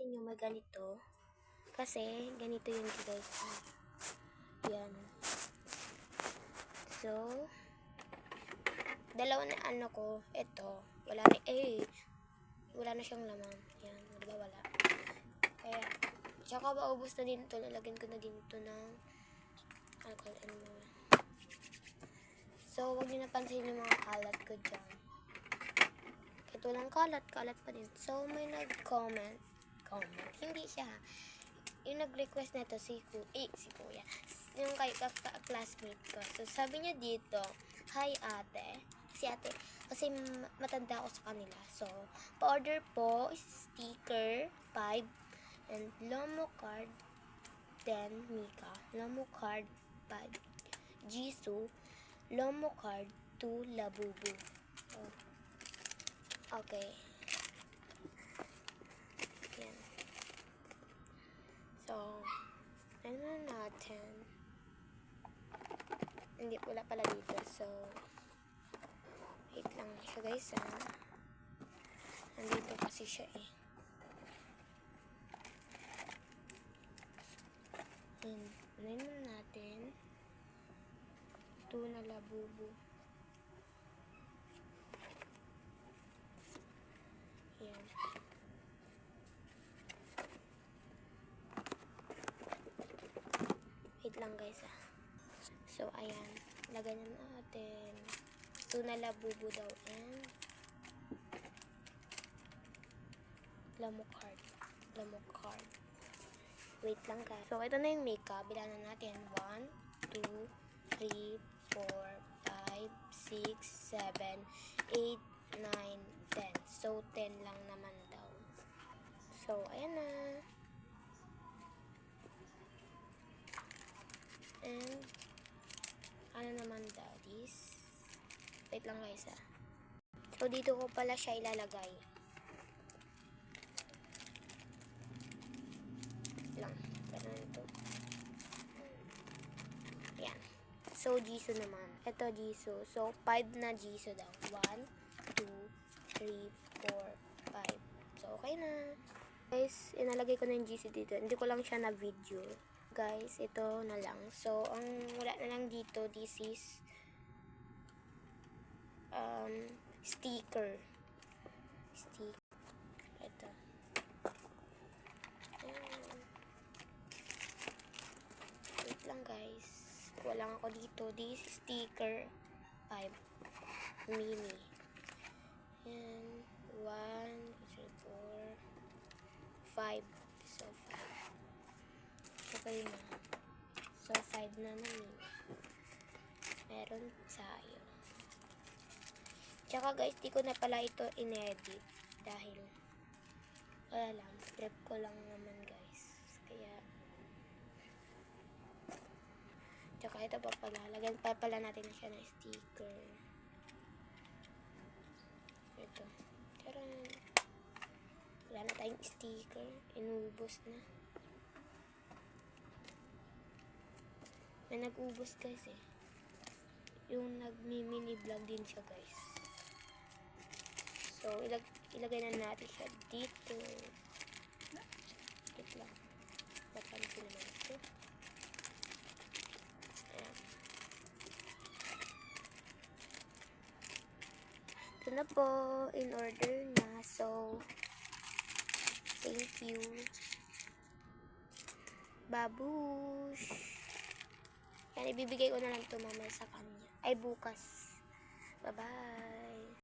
napansin nyo may ganito. Kasi, ganito yun guys. Yan. So, dalawa na ano ko, ito, wala na, eh, wala na siyang laman. Yan, di ba wala? Kaya, tsaka maubos na din ito, lalagyan ko na din ito ng alcohol and more. So, huwag niyo napansin yung mga kalat ko dyan. Ito lang kalat, kalat pa din. So, may nag-comment. Comment. Hindi siya. Yung nag-request na to si, ku eh, si Kuya. Yung kay ka- classmate ko. So, sabi niya dito, Hi ate. Si ate, kasi matanda ako sa kanila. So, pa-order po, sticker, 5, and Lomo card, 10, Mika. Lomo card, 5, Jisoo. Lomo card, 2, Labubu. Oh. Okay. 10. Hindi wala pala dito. So, wait lang siya guys ha. Nandito kasi siya eh. Ayan. Ayan ano natin. Ito na labubo. Lang guys ah. So, ayan. Lagay na natin. Tuna labubu daw and lamukard. Lamukard. Wait lang guys. So, ito na yung makeup. Bilangan natin. 1, 2, 3, 4, 5, 6, 7, 8, 9, 10. So, 10 lang naman daw. So, ayan na. And, ano naman this. Wait lang guys ah. So, dito ko pala siya ilalagay. Lang. Ganun ito. Ayan. So, Jisoo naman. Ito, Jisoo. So, 5 na Jisoo daw. 1, 2, 3, 4, 5. So, okay na. Guys, inalagay ko na yung Jisoo dito. Hindi ko lang siya na video. Guys, ito na lang. So, ang wala na lang dito, this is um, sticker. Sticker. Ito. Ayan. Wait lang guys. Lang ako dito. This is sticker 5 mini. Yan. 1, 2, 3, 4, 5. So, 5. Okay na. So, 5 na na mini. Meron tayo. Tsaka guys, di ko na pala ito inedit dahil wala lang, prep ko lang naman guys. Kaya Tsaka ito pa pala, lagyan pa pala natin siya ng sticker. Ito. Charan. Wala na tayong sticker. Inubos na. May nag-ubos guys eh. Yung nag-mini vlog din siya guys. So, ilag ilagay na natin siya dito. Wait lang. Papansin naman ito. Ito na po. In order na. So, thank you. Babush. Yan, ibibigay ko na lang ito mamaya sa kanya. Ay, bukas. Bye-bye.